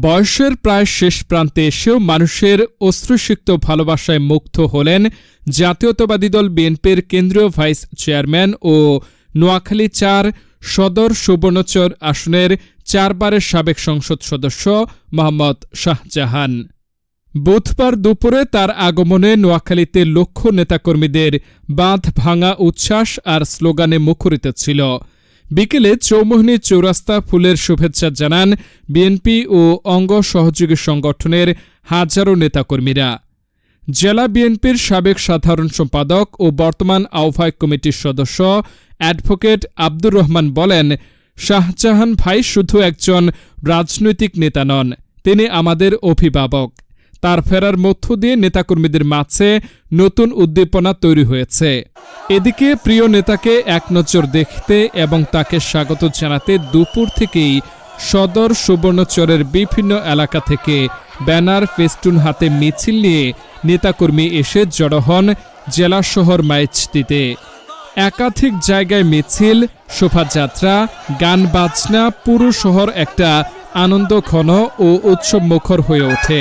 বয়সের প্রায় শেষ প্রান্তে এসেও মানুষের অশ্রুসিক্ত ভালোবাসায় মুগ্ধ হলেন জাতীয়তাবাদী দল বিএনপির কেন্দ্রীয় ভাইস চেয়ারম্যান ও নোয়াখালী চার সদর সুবর্ণচর আসনের চারবারের সাবেক সংসদ সদস্য মোহাম্মদ শাহজাহান। বুধবার দুপুরে তার আগমনে নোয়াখালীতে লক্ষ নেতাকর্মীদের বাঁধ ভাঙা উচ্ছ্বাস আর স্লোগানে মুখরিত ছিল। বিকেলে চৌমোহনী চৌরাস্তা ফুলের শুভেচ্ছা জানান বিএনপি ও অঙ্গ সহযোগী সংগঠনের হাজারো নেতাকর্মীরা। জেলা বিএনপির সাবেক সাধারণ সম্পাদক ও বর্তমান আহ্বায়ক কমিটির সদস্য অ্যাডভোকেট আব্দুর রহমান বলেন, শাহজাহান ভাই শুধু একজন রাজনৈতিক নেতা নন, তিনি আমাদের অভিভাবক। তার ফেরার মধ্য দিয়ে নেতাকর্মীদের মাঝে নতুন উদ্দীপনা তৈরি হয়েছে। এদিকে প্রিয় নেতাকে এক নজর দেখতে এবং তাকে স্বাগত জানাতে দুপুর থেকেই সদর সুবর্ণচরের বিভিন্ন এলাকা থেকে ব্যানার, ফেস্টুন হাতে মিছিল নিয়ে নেতাকর্মী এসে জড়ো হন জেলা শহর মাইচটিতে একাধিক জায়গায় মিছিল, শোভাযাত্রা, গান বাজনা, পুরো শহর একটা আনন্দ ঘন ও উৎসব মুখর হয়ে ওঠে।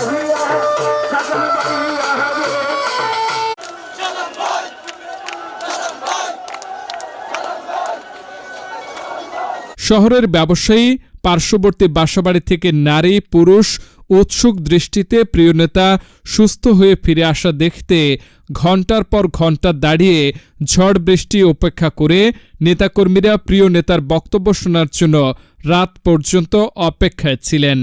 বৃন্দাবন শহরের ব্যবসায়ী, পার্শ্ববর্তী বাসাবাড়ি থেকে নারী, পুরুষ উৎসুক দৃষ্টিতে প্রিয় নেতা সুস্থ হয়ে ফিরে আসা দেখতে ঘণ্টার পর ঘণ্টা দাঁড়িয়ে ঝড় বৃষ্টি উপেক্ষা করে নেতাকর্মীরা প্রিয় নেতার বক্তব্য শোনার জন্য রাত পর্যন্ত অপেক্ষায় ছিলেন।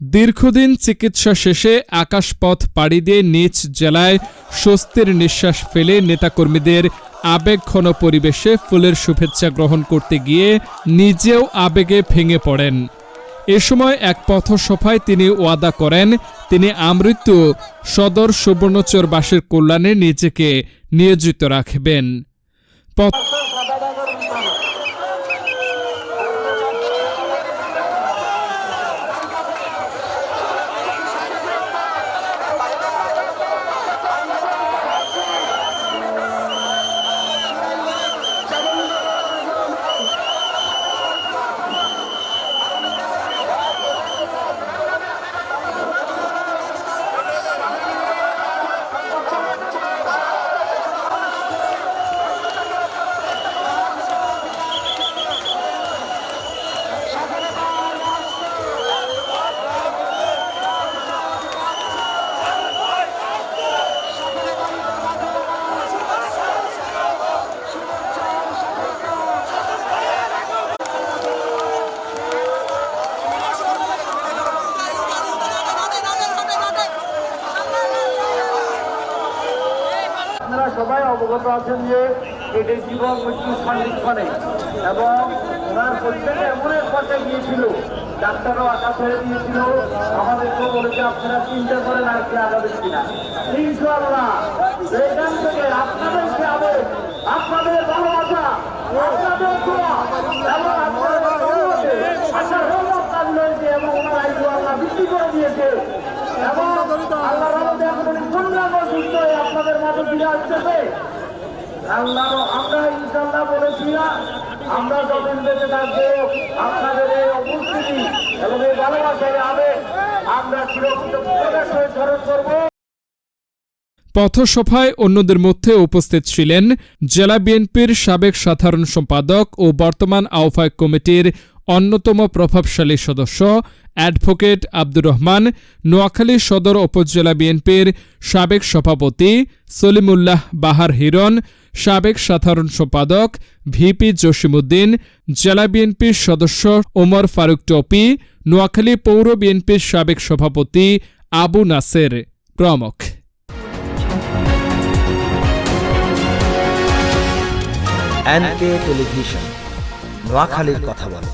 দীর্ঘদিন চিকিৎসা শেষে আকাশপথ পাড়ি দিয়ে নিজ জেলায় স্বস্তির নিঃশ্বাস ফেলে নেতাকর্মীদের আবেগঘন পরিবেশে ফুলের শুভেচ্ছা গ্রহণ করতে গিয়ে নিজেও আবেগে ভেঙে পড়েন। এ সময় এক পথসভায় তিনি ওয়াদা করেন, তিনি আমৃত্যু সদর সুবর্ণচরবাসীর কল্যাণে নিজেকে নিয়োজিত রাখবেন। পথ আপনারা সবাই অবগত আছেন যে এটি জীবন মৃত্যু সন্ধিক্ষণে এবং ওনার প্রত্যেকে এমন এক পর্যায়ে গিয়েছিল, ডাক্তারও আশা ছেড়ে দিয়েছিল আমাদেরকে বলেছে, আপনারা চিন্তা করেন আর কি আগাবেন কিনা। ইনশাআল্লাহ, এখান থেকে আপনাদেরকে আবেগ আপনাদের ভালোবাসা, আপনাদের দোয়া এবং আপনাদের আশার রহমত নাজিল হয়েছে এবং ওনারা দোয়া আল্লাহ বৃদ্ধি করে দিয়েছে। এবং আল্লাহ আপনাদের মাঝে ফিরে আসতেছে। আল্লাহ আমরা ইনশাল্লাহ বলেছিলাম আমরা যতদিন বেঁচে থাকব, আপনাদের এই উপস্থিতি এবং এই ভালোবাসায় আবেগ, আমরা চিরকৃত প্রকাশ করব। পথসভায় অন্যদের মধ্যে উপস্থিত ছিলেন জেলা বিএনপির সাবেক সাধারণ সম্পাদক ও বর্তমান আহ্বায়ক কমিটির অন্যতম প্রভাবশালী সদস্য অ্যাডভোকেট আব্দুর রহমান, নোয়াখালী সদর উপজেলা বিএনপির সাবেক সভাপতি সলিমুল্লাহ বাহার হিরন সাবেক সাধারণ সম্পাদক ভিপি জসিমুদ্দিন জেলা বিএনপির সদস্য ওমর ফারুক টপি, নোয়াখালী পৌর বিএনপির সাবেক সভাপতি আবু নাসের প্রমুখ। নোয়াখালীর কথা বলে।